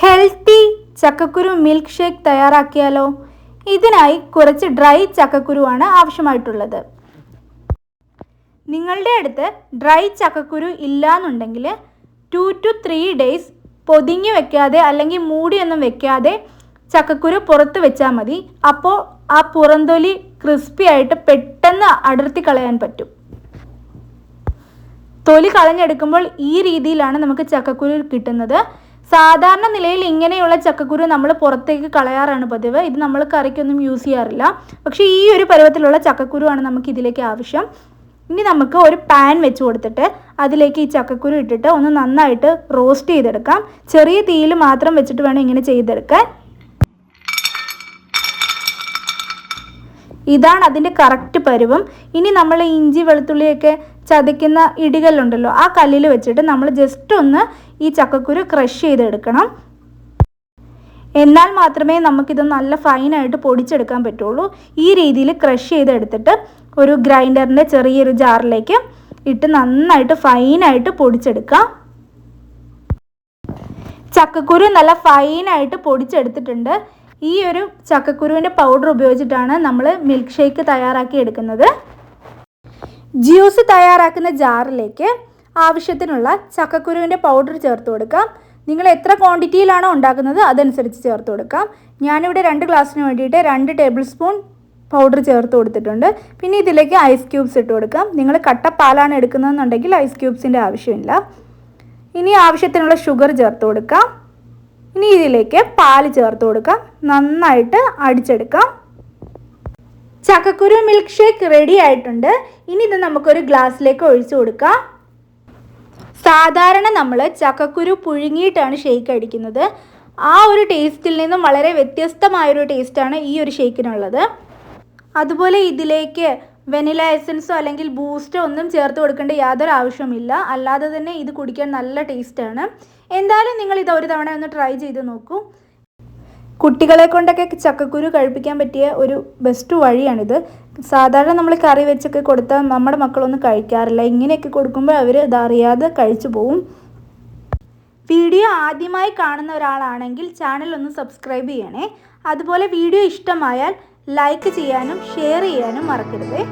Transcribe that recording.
Healthy ചക്കക്കുരു milk shake തയ്യാറാക്കിയാലോ? ഇതിനായി കുറച്ച് ഡ്രൈ ചക്കക്കുരുവാണ് ആവശ്യമായിട്ടുള്ളത്. നിങ്ങളുടെ അടുത്ത് ഡ്രൈ ചക്കക്കുരു ഇല്ലാന്നുണ്ടെങ്കിൽ ടു ടു ത്രീ ഡേയ്സ് പൊതിഞ്ഞു വെക്കാതെ അല്ലെങ്കിൽ മൂടിയൊന്നും വെക്കാതെ ചക്കക്കുരു പുറത്ത് വെച്ചാൽ മതി. അപ്പോൾ ആ പുറന്തൊലി ക്രിസ്പി ആയിട്ട് പെട്ടെന്ന് അടർത്തി കളയാൻ പറ്റും. തൊലി കളഞ്ഞെടുക്കുമ്പോൾ ഈ രീതിയിലാണ് നമുക്ക് ചക്കക്കുരു കിട്ടുന്നത്. സാധാരണ നിലയിൽ ഇങ്ങനെയുള്ള ചക്കക്കുരു നമ്മൾ പുറത്തേക്ക് കളയാറാണ് പതിവ്. ഇത് നമ്മൾ കറിക്കൊന്നും യൂസ് ചെയ്യാറില്ല. പക്ഷേ ഈ ഒരു പരുവത്തിലുള്ള ചക്കക്കുരുവാണ് നമുക്ക് ഇതിലേക്ക് ആവശ്യം. ഇനി നമുക്ക് ഒരു പാൻ വെച്ച് കൊടുത്തിട്ട് അതിലേക്ക് ഈ ചക്കക്കുരു ഇട്ടിട്ട് ഒന്ന് നന്നായിട്ട് റോസ്റ്റ് ചെയ്തെടുക്കാം. ചെറിയ തീയിൽ മാത്രം വെച്ചിട്ട് വേണം ഇങ്ങനെ ചെയ്തെടുക്കാൻ. ഇതാണ് അതിന്റെ കറക്റ്റ് പരുവം. ഇനി നമ്മൾ ഇഞ്ചി വെളുത്തുള്ളിയൊക്കെ ചതയ്ക്കുന്ന ഇടികല്ലുണ്ടല്ലോ ആ കല്ലിൽ വെച്ചിട്ട് നമ്മൾ ജസ്റ്റ് ഒന്ന് ഈ ചക്കക്കുരു ക്രഷ് ചെയ്തെടുക്കണം. എന്നാൽ മാത്രമേ നമുക്കിത് നല്ല ഫൈനായിട്ട് പൊടിച്ചെടുക്കാൻ പറ്റുള്ളൂ. ഈ രീതിയിൽ ക്രഷ് ചെയ്തെടുത്തിട്ട് ഒരു ഗ്രൈൻഡറിന്റെ ചെറിയൊരു ജാറിലേക്ക് ഇട്ട് നന്നായിട്ട് ഫൈനായിട്ട് പൊടിച്ചെടുക്കാം ചക്കക്കുരു നല്ല ഫൈനായിട്ട് പൊടിച്ചെടുത്തിട്ടുണ്ട്. ഈ ഒരു ചക്കക്കുരുവിന്റെ പൗഡർ ഉപയോഗിച്ചിട്ടാണ് നമ്മൾ മിൽക്ക് ഷേക്ക് തയ്യാറാക്കി എടുക്കുന്നത്. ജ്യൂസ് തയ്യാറാക്കുന്ന ജാറിലേക്ക് ആവശ്യത്തിനുള്ള ചക്കക്കുരുവിന്റെ പൗഡർ ചേർത്ത് കൊടുക്കാം. നിങ്ങൾ എത്ര ക്വാണ്ടിറ്റിയിലാണോ ഉണ്ടാക്കുന്നത് അതനുസരിച്ച് ചേർത്ത് കൊടുക്കാം. ഞാനിവിടെ രണ്ട് ഗ്ലാസ്സിന് വേണ്ടിയിട്ട് രണ്ട് ടേബിൾ സ്പൂൺ പൗഡർ ചേർത്ത് കൊടുത്തിട്ടുണ്ട്. പിന്നെ ഇതിലേക്ക് ഐസ് ക്യൂബ്സ് ഇട്ട് കൊടുക്കാം. നിങ്ങൾ കട്ട പാലാണ് എടുക്കുന്നതെന്നുണ്ടെങ്കിൽ ഐസ് ക്യൂബ്സിന്റെ ആവശ്യമില്ല. ഇനി ആവശ്യത്തിനുള്ള ഷുഗർ ചേർത്ത് കൊടുക്കാം. ഇനി ഇതിലേക്ക് പാൽ ചേർത്ത് കൊടുക്കാം. നന്നായിട്ട് അടിച്ചെടുക്കാം. ചക്കക്കുരു മിൽക്ക് ഷേക്ക് റെഡി ആയിട്ടുണ്ട്. ഇനി ഇത് നമുക്കൊരു ഗ്ലാസ്സിലേക്ക് ഒഴിച്ചു കൊടുക്കാം. സാധാരണ നമ്മൾ ചക്കക്കുരു പുഴുങ്ങിയിട്ടാണ് ഷേക്ക് അടിക്കുന്നത്. ആ ഒരു ടേസ്റ്റിൽ നിന്നും വളരെ വ്യത്യസ്തമായൊരു ടേസ്റ്റാണ് ഈ ഒരു ഷേക്കിനുള്ളത് അതുപോലെ ഇതിലേക്ക് വെനില എസൻസോ അല്ലെങ്കിൽ ബൂസ്റ്റോ ഒന്നും ചേർത്ത് കൊടുക്കേണ്ട യാതൊരു ആവശ്യമില്ല അല്ലാതെ തന്നെ ഇത് കുടിക്കാൻ നല്ല ടേസ്റ്റാണ് എന്തായാലും നിങ്ങൾ ഇത് ഒരു തവണ ഒന്ന് ട്രൈ ചെയ്ത് നോക്കൂ. കുട്ടികളെ കൊണ്ടൊക്കെ ചക്കക്കുരു കഴിപ്പിക്കാൻ പറ്റിയ ഒരു ബെസ്റ്റ് വഴിയാണിത്. സാധാരണ നമ്മൾ കറി വെച്ചൊക്കെ കൊടുത്താൽ നമ്മുടെ മക്കളൊന്നും കഴിക്കാറില്ല. ഇങ്ങനെയൊക്കെ കൊടുക്കുമ്പോൾ അവർ ഇതറിയാതെ കഴിച്ചു പോവും. വീഡിയോ ആദ്യമായി കാണുന്ന ഒരാളാണെങ്കിൽ ചാനൽ ഒന്ന് സബ്സ്ക്രൈബ് ചെയ്യണേ. അതുപോലെ വീഡിയോ ഇഷ്ടമായാൽ ലൈക്ക് ചെയ്യാനും ഷെയർ ചെയ്യാനും മറക്കരുതേ.